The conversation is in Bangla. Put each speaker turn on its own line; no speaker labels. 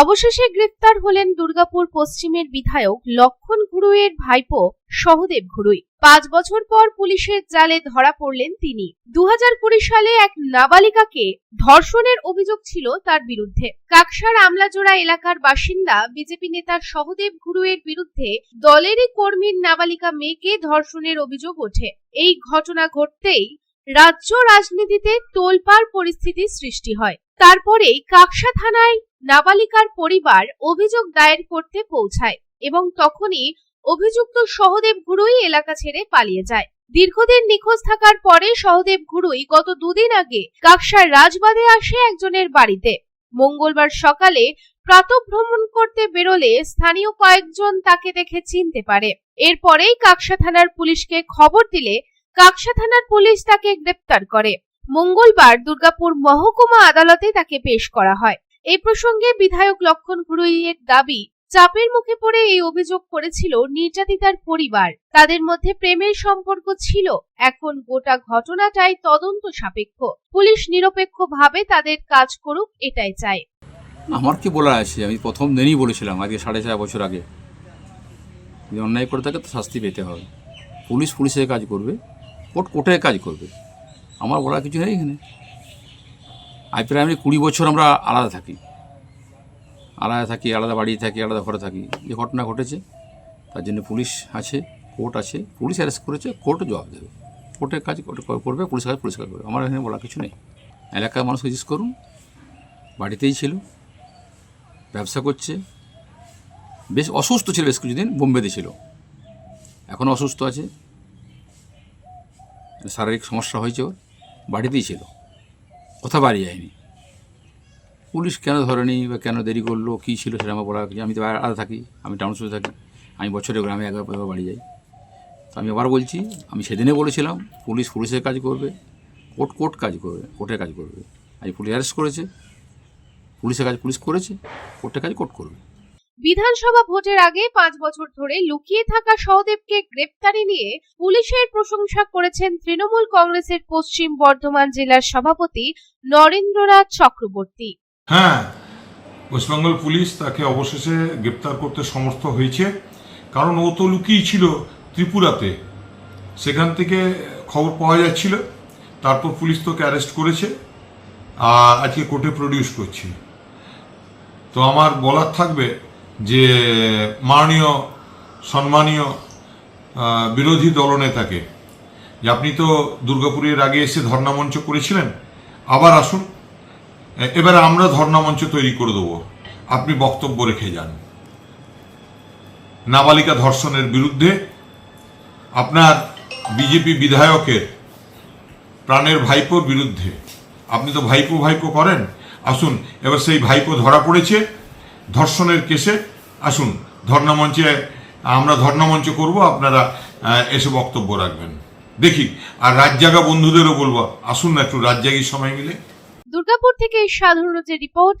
অবশেষে গ্রেফতার হলেন দুর্গাপুর পশ্চিমের বিধায়ক লক্ষণ ঘুরুইয়ের ভাইপো সহদেব ঘুরুই। পাঁচ বছর পর পুলিশের জালে ধরা পড়লেন তিনি। দু সালে এক নাবালিকাকে ধর্ষণের অভিযোগ ছিল তার বিরুদ্ধে। কাকসার আমলাজোড়া এলাকার বাসিন্দা, বিজেপি নেতা সহদেব ঘুরুইয়ের বিরুদ্ধে দলেরই কর্মীর নাবালিকা মেয়েকে ধর্ষণের অভিযোগ ওঠে। এই ঘটনা ঘটতেই রাজ্য রাজনীতিতে তোলপাড় পরিস্থিতির সৃষ্টি হয়। তারপরেই কাকসা থানায় নাবালিকার পরিবার অভিযোগ দায়ের করতে পৌঁছায় এবং তখনই অভিযুক্ত সহদেব ঘুরুই এলাকা ছেড়ে পালিয়ে যায়। দীর্ঘদিন নিখোঁজ থাকার পরে সহদেব গুরুই গত দুদিন আগে কাকসার রাজবাদে আসে একজনের বাড়িতে। মঙ্গলবার সকালে প্রাতভ্রমণ করতে বেরোলে স্থানীয় কয়েকজন তাকে দেখে চিনতে পারে। এরপরেই কাকসা থানার পুলিশকে খবর দিলে কাকসা থানার পুলিশ তাকে গ্রেপ্তার করে। মঙ্গলবার দুর্গাপুর মহকুমা আদালতে তাকে পেশ করা হয়। এই প্রসঙ্গে বিধায়ক লক্ষণ ঘুরুইয়ের দাবি, চাপের মুখে পড়ে এই অভিযোগ করেছিল নির্যাতিতার পরিবার। তাদের মধ্যে প্রেমের সম্পর্ক ছিল, এখন গোটা ঘটনাটাই তদন্ত সাপেক্ষ। পুলিশ নিরপেক্ষভাবে তাদের কাজ করুক, এটাই চায়।
আমার কি বলার আছে? আমি প্রথম দিনই বলেছিলাম, আজকে সাড়ে চার বছর আগে। যদি অন্যায় করে থাকে, তো শাস্তি পেতে হবে। পুলিশ পুলিশের কাজ করবে। কোর্ট কোর্টের কাজ করবে। আমার বলার কিছু নেই এখানে। প্রায় আমি কুড়ি বছর আমরা আলাদা থাকি। আলাদা থাকি, আলাদা বাড়ি থাকি, আলাদা ঘরে থাকি। যে ঘটনা ঘটেছে, তার জন্য পুলিশ আছে, কোর্ট আছে। পুলিশ অ্যারেস্ট করেছে কোর্টও জবাব দেবে। কোর্টের কাজ কোর্ট করবে, পুলিশ কাজ কাজ করবে। আমার এখানে বলার কিছু নেই। এলাকার মানুষ জিজ্ঞেস করুন, বাড়িতেই ছিল, ব্যবসা করছে। বেশ অসুস্থ ছিল বেশ কিছুদিন, বোম্বেতে ছিল। এখনও অসুস্থ আছে। শারীরিক সমস্যা হয়েছে ওর, বাড়িতেই ছিল। কোথা বাড়ি যায়নি। পুলিশ কেন ধরেনি বা কেন দেরি করল, কী ছিল সেটা আমার বলা আমি তো আলাদা থাকি, আমি টাউন শুধু থাকি, আমি বছরে গ্রামে একবার একবার বাড়ি যাই। তো আমি আবার বলছি, আমি সেদিনে বলেছিলাম, পুলিশ পুলিশের কাজ করবে, কোর্ট কোর্ট কাজ করবে, কোর্টের কাজ করবে। আজ পুলিশ অ্যারেস্ট করেছে, পুলিশের কাজ পুলিশ করেছে, কোর্টের কাজ কোর্ট করবে।
বিধানসভা ভোটের আগে পাঁচ বছর ধরে লুকিয়ে থাকা সহদেবকে গ্রেপ্তারি নিয়ে পুলিশের প্রশংসা করেছেন তৃণমূল কংগ্রেসের পশ্চিম বর্ধমান জেলার সভাপতি নরেন্দ্রনাথ চক্রবর্তী।
হ্যাঁ ওয়েস্টবেঙ্গল পুলিশ তাকে অবশেষে গ্রেপ্তার করতে সমর্থ হয়েছে। কারণ ও তো লুকিয়ে ছিল ত্রিপুরাতে। সেখান থেকে খবর পাওয়া যাচ্ছিল। তারপর পুলিশ তোকে অ্যারেস্ট করেছে। আর আজকে কোর্টে প্রডিউস করছে। তো আমার বলার থাকবে যে মাননীয়, সম্মানীয় বিরোধী দলনেতাকে যে আপনি তো দুর্গাপুরের আগে এসে ধর্ণামঞ্চ করেছিলেন, আবার আসুন এবারে আমরা ধর্ণামঞ্চ তৈরি করে দেবো। আপনি বক্তব্য রেখে যান। নাবালিকা ধর্ষণের বিরুদ্ধে আপনার বিজেপি বিধায়কের প্রাণের ভাইপোর বিরুদ্ধে, আপনি তো ভাইপো ভাইপো করেন, আসুন, এবার সেই ভাইপো ধরা পড়েছে ধর্ষণের কেসে আসুন, ধর্ণামঞ্চে, আমরা ধর্ণামঞ্চ করব, আপনারা এসে বক্তব্য রাখবেন। দেখি, আর রাত জাগা বন্ধুদেরও বলব, আসুন না একটু রাত জাগির সময় মিলে।
দুর্গাপুর থেকে সাধারণ রিপোর্ট